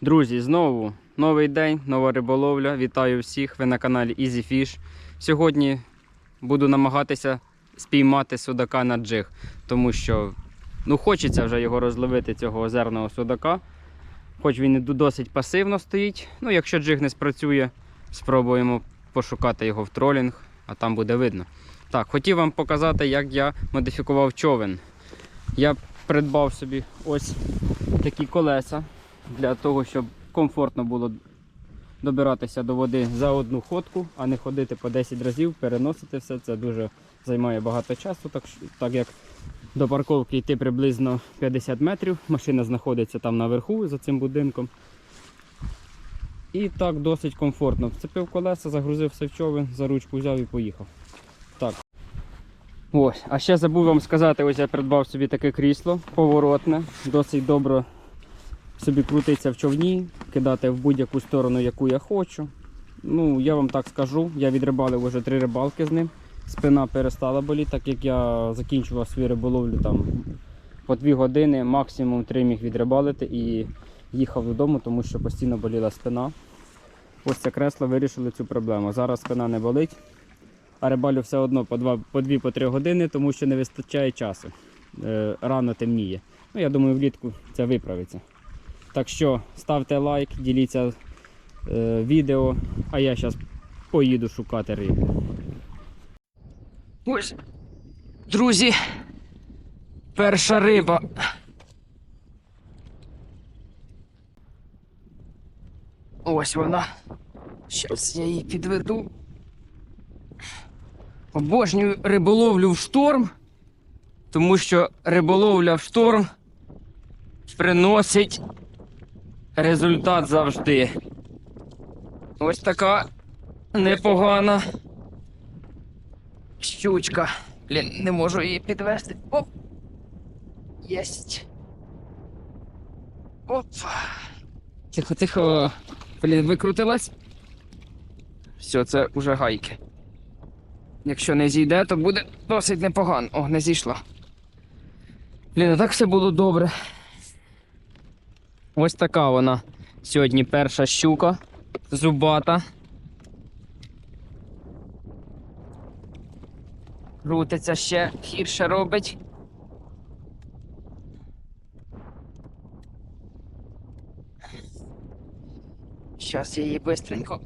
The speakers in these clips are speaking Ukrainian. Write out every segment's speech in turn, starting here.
Друзі, знову новий день, нова риболовля. Вітаю всіх. Ви на каналі Easy Fish. Сьогодні буду намагатися спіймати судака на джиг, тому що ну, хочеться вже його розловити, цього озерного судака. Хоч він досить пасивно стоїть. Ну, якщо джиг не спрацює, спробуємо пошукати його в тролінг, а там буде видно. Так, хотів вам показати, як я модифікував човен. Я придбав собі ось такі колеса для того, щоб комфортно було добиратися до води за одну ходку, а не ходити по 10 разів, переносити все. Це дуже займає багато часу, так, так як до парковки йти приблизно 50 метрів. Машина знаходиться там наверху за цим будинком. І так досить комфортно. Вцепив колеса, загрузив все в човен, за ручку взяв і поїхав. Так. Ось, а ще забув вам сказати, ось я придбав собі таке крісло поворотне, досить добре собі крутиться в човні, кидати в будь-яку сторону, яку я хочу. Ну, я вам так скажу, я відрибалив вже три рибалки з ним. Спина перестала боліти, так як я закінчував свою риболовлю там по дві години, максимум три міг відрибалити і їхав додому, тому що постійно боліла спина. Ось це кресло вирішили цю проблему. Зараз спина не болить, а рибалю все одно по 2 по 2 по 3 години, тому що не вистачає часу. Е, рано темніє. Ну, я думаю, влітку це виправиться. Так що ставте лайк, діліться е, відео, а я зараз поїду шукати рибу. Ось, друзі, перша риба. Ось вона. Зараз я її підведу. Обожнюю риболовлю в шторм, тому що риболовля в шторм приносить результат завжди. Ось така непогана щучка. Блін, не можу її підвести. Оп! Єсть. Оп. Тихо, тихо. Блін, викрутилась. Все, це уже гайки. Якщо не зійде, то буде досить непогано. О, не зійшла. Блін, а так все було добре. Ось така вона сьогодні перша щука зубата. Крутиться ще гірше робить. Зараз я її бистренько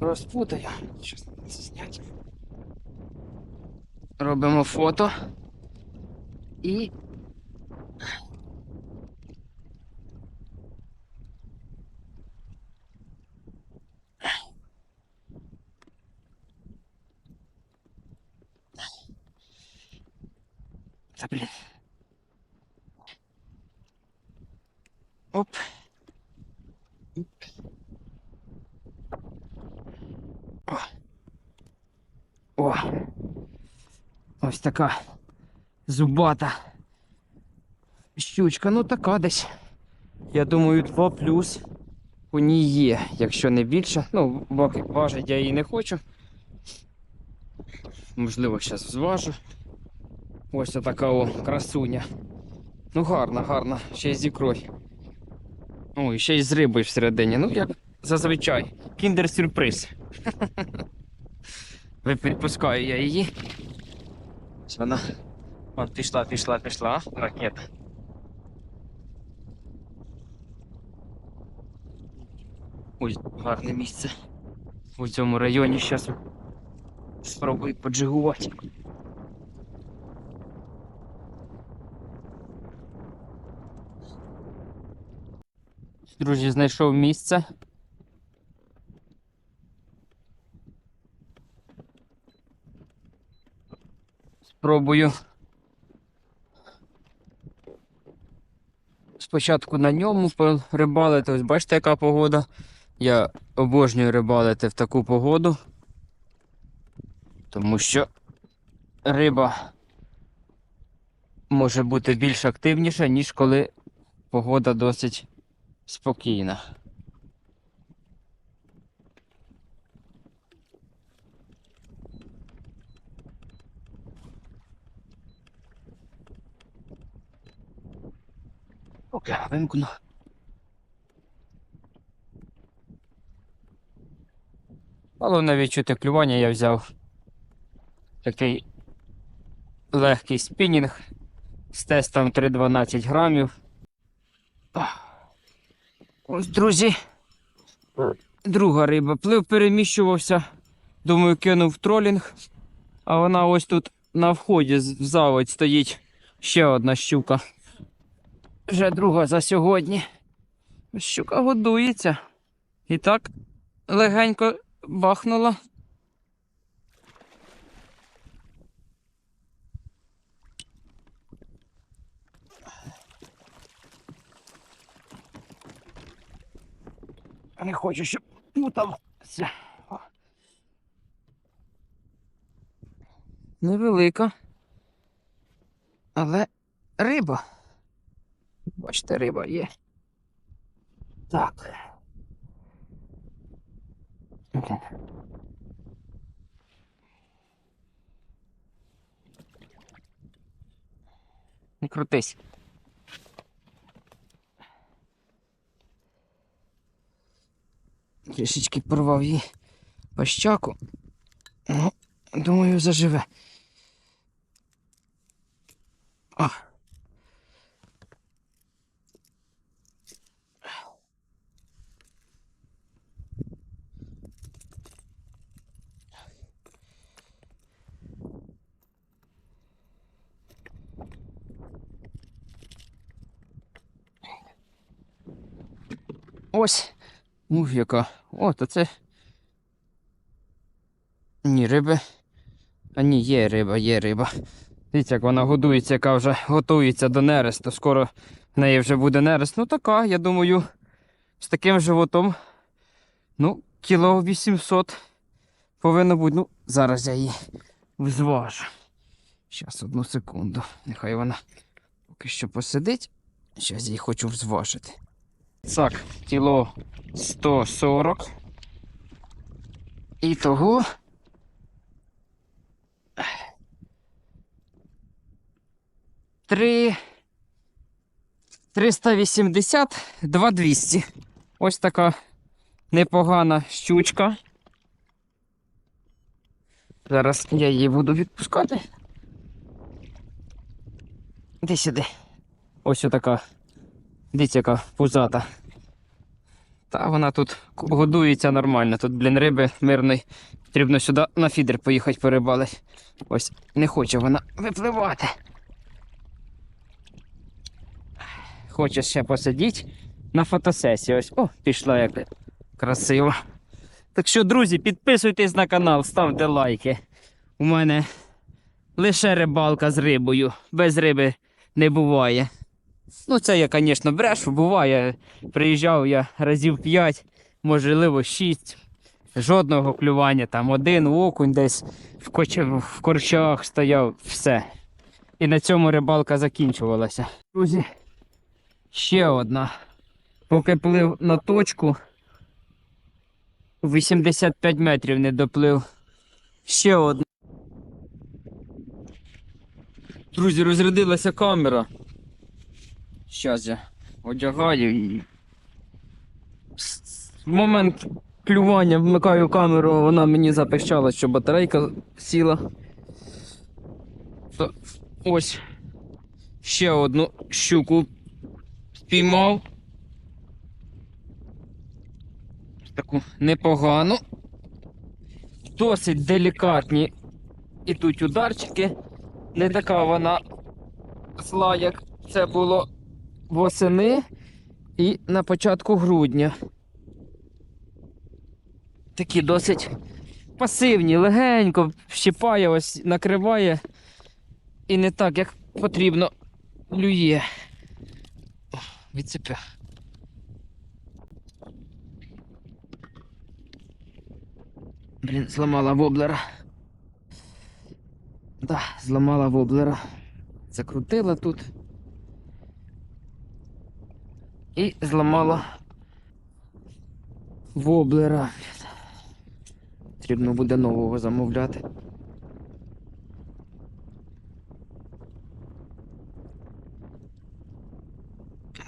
розпутаю. Щас це зняти. Робимо фото. І Та блін. Оп. Оп. О. О. Ось така зубата. Щучка, ну така десь. Я думаю, 2 плюс у ній є, якщо не більше. Ну, важить я її не хочу. Можливо, зараз зважу. Ось така о красуня. Ну гарна, гарна, ще й з ікрою. Ой, ще й з рибою всередині. Ну, як зазвичай. Кіндер сюрприз. Відпускаю я її. Ось вона. Вон пішла, пішла, пішла. Ракета. Ось гарне місце. У цьому районі зараз спробую поджигувати. Друзі, знайшов місце. Спробую спочатку на ньому рибалити. Ось бачите, яка погода. Я обожнюю рибалити в таку погоду, тому що риба може бути більш активніша, ніж коли погода досить спокійна. Окей, вимкну. Головне відчути клювання я взяв такий легкий спінінг з тестом 312 грамів. Ось, друзі. Друга риба. Плив переміщувався. Думаю, кинув тролінг. А вона ось тут на вході в заводь стоїть ще одна щука. Вже друга за сьогодні. Щука годується. І так легенько бахнула. Не хочу, щоб путався. Невелика. Але риба. Бачите, риба є. Так. Не крутись. Трішечки порвав її пащаку. Ну, думаю, заживе. А. Ось. Ух, яка. О, то це. Ні, риби. А ні, є риба, є риба. Дивіться, як вона годується, яка вже готується до нересту. Скоро в неї вже буде нерест. Ну така, я думаю, з таким животом. Ну, кіло 800 повинно бути. Ну, зараз я її зважу. Зараз одну секунду. Нехай вона поки що посидить. Зараз я її хочу зважити. Так, кіло 140. І того. Три. 380, 2200. Ось така непогана щучка. Зараз я її буду відпускати. Іди сюди. Ось така. Дивіться, яка пузата. Та вона тут годується нормально. Тут, блін, риби мирний. Потрібно сюди на фідер поїхати порибалить. Ось не хоче вона випливати. Хоче ще посидіти на фотосесії. Ось, о, пішла як красиво. Так що, друзі, підписуйтесь на канал, ставте лайки. У мене лише рибалка з рибою. Без риби не буває. Ну, це я, звісно, брешу, буває. Приїжджав я разів 5, можливо, 6. Жодного клювання, там один окунь десь в, коч... в корчах стояв, все. І на цьому рибалка закінчувалася. Друзі, ще одна. Поки плив на точку, 85 метрів не доплив. Ще одна. Друзі, розрядилася камера. Щас я одягаю і. В момент клювання вмикаю камеру, вона мені запищала, що батарейка сіла. То ось ще одну щуку спіймав. Таку непогану. Досить делікатні ідуть ударчики. Не така вона зла, як це було восени і на початку грудня. Такі досить пасивні, легенько щипає, ось накриває і не так, як потрібно клює. О, Відцепив. Блін, зламала воблера. Да, зламала воблера. Закрутила тут. І зламала воблера. Потрібно буде нового замовляти.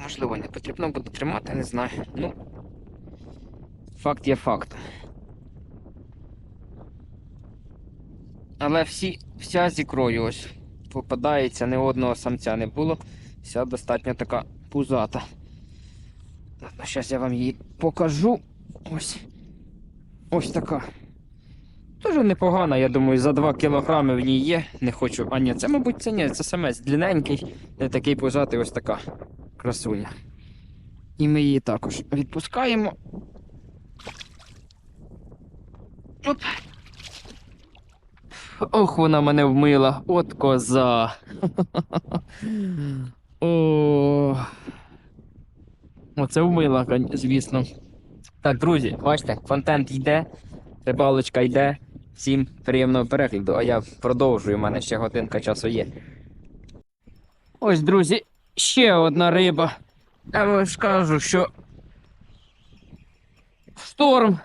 Можливо, не потрібно буде тримати, не знаю. Ну, факт є факт. Але всі, вся з ікрою ось попадається, ні одного самця не було. Вся достатньо така пузата. Зараз я вам її покажу. Ось. Ось така. Дуже непогана, я думаю, за 2 кілограми в ній є. Не хочу. А ні, це, мабуть, це ні, це самець длинненький, не такий пузатий, ось така красуня. І ми її також відпускаємо. Оп. Ох, вона мене вмила. От коза. О. Оце вмила, звісно. Так, друзі, бачите, контент йде, рибалочка йде. Всім приємного перегляду, а я продовжую, у мене ще годинка часу є. Ось, друзі, ще одна риба. Я вам ж кажу, що шторм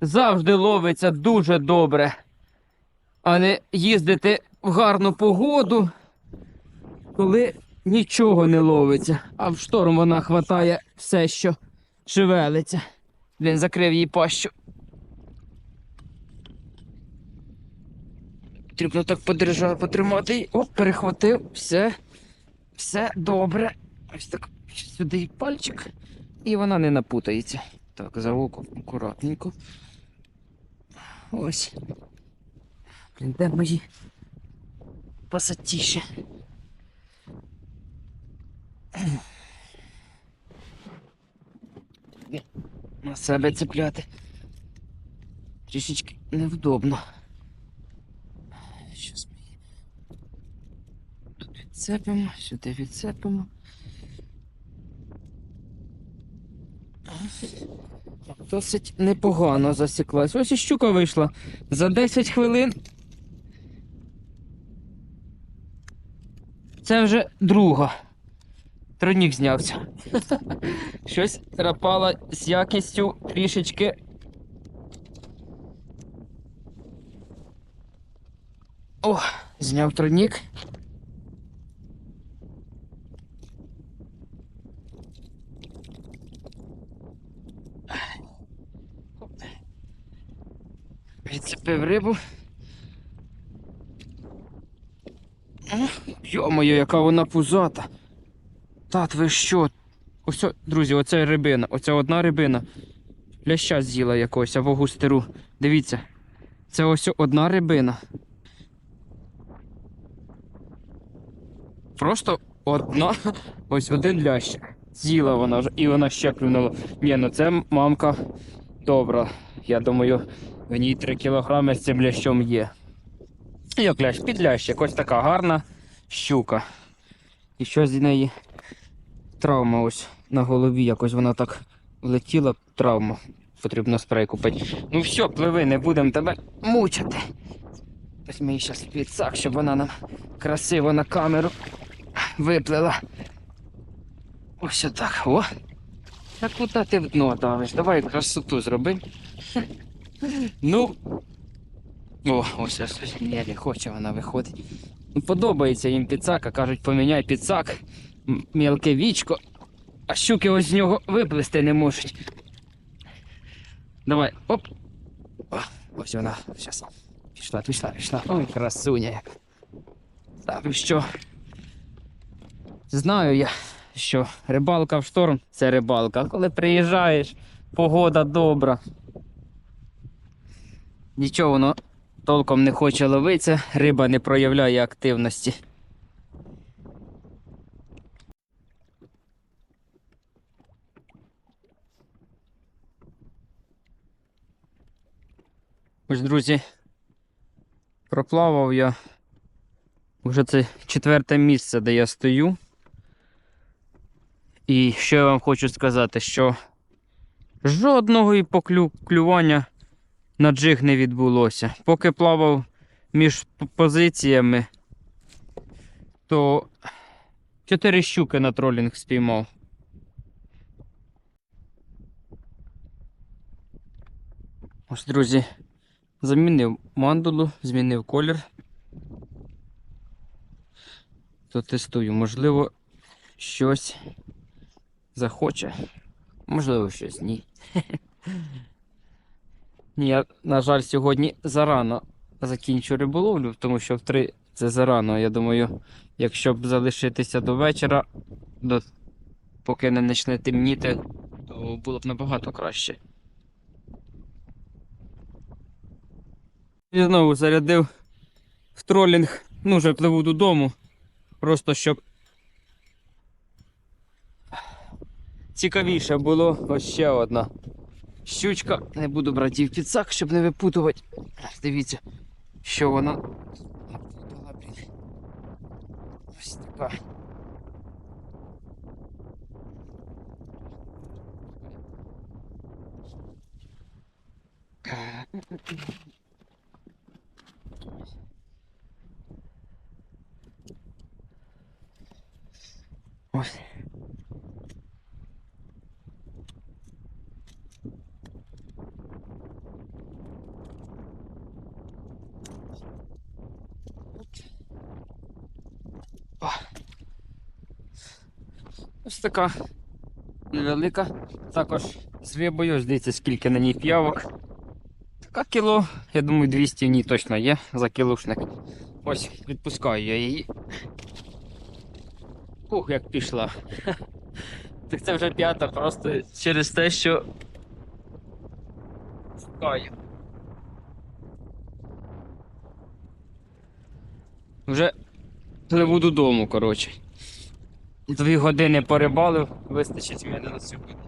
завжди ловиться дуже добре, а не їздити в гарну погоду, коли нічого не ловиться. А в шторм вона хватає все, що шевелиться. Він закрив її пащу. Потрібно так подержати, потримати її. Оп, перехватив. Все. Все добре. Ось так сюди пальчик. І вона не напутається. Так, за око акуратненько. Ось. Де мої пасатіші? На себе цепляти. Трішечки невдобно. Щас ми її тут відцепимо, сюди відцепимо. Досить непогано засіклась. Ось і щука вийшла за 10 хвилин. Це вже друга. Тройник знявся. Щось трапало з якістю трішечки. О, зняв тройник. Відцепив рибу. Йо-моє, яка вона пузата. Тат, ви що? Ось, друзі, оце рибина. Оця одна рибина. Ляща з'їла якогось або густеру. Дивіться. Це ось одна рибина. Просто одна, ось один лящ. З'їла вона вже, і вона ще клюнула. Ні, ну це мамка добра. Я думаю, в ній 3 кілограми з цим лящом є. Як лящ, підлящик, ось така гарна щука. І що з неї травма ось на голові, якось вона так влетіла, травма. Потрібно спрей купити. Ну все, пливи, не будемо тебе мучити. Ось її зараз підсак, щоб вона нам красиво на камеру виплила. Ось отак. О. Так куди ти в дно давиш? Давай красоту зроби. Ну. О, ось ось не хоче вона виходить. Ну, Подобається їм підсака, кажуть, поміняй підсак, мілке вічко, а щуки ось з нього виплисти не можуть. Давай, оп. О, ось вона. Зараз. Пішла, пішла, пішла. Ой, красуня як. Так, і що? Знаю я, що рибалка в шторм це рибалка. Коли приїжджаєш, погода добра. Нічого воно толком не хоче ловитися, риба не проявляє активності. Ось, друзі, проплавав я вже це четверте місце, де я стою. І що я вам хочу сказати, що жодного і поклювання на джиг не відбулося. Поки плавав між позиціями, то чотири щуки на тролінг спіймав. Ось, друзі, замінив мандулу, змінив колір. То тестую, можливо, щось захоче, можливо, щось ні. Ні, я, на жаль, сьогодні зарано закінчу риболовлю, тому що в 3 це зарано. Я думаю, якщо б залишитися до вечора, до... поки не почне темніти, то було б набагато краще. І знову зарядив в тролінг. Ну, вже пливу додому. Просто щоб цікавіше було. Ось ще одна щучка. Не буду брати її в підсак, щоб не випутувати. Дивіться, що вона. Ось така. Ось. О. Ось така невелика. Також з вибою, дивіться, скільки на ній п'явок. Така кіло, я думаю, 200 в ній точно є за кілушник. Ось, відпускаю я її. Ух, як пішла. Так це вже п'ята, просто через те, що. Шукаю. Вже пливу додому, коротше. Дві години порибалив, вистачить мене на сьогодні.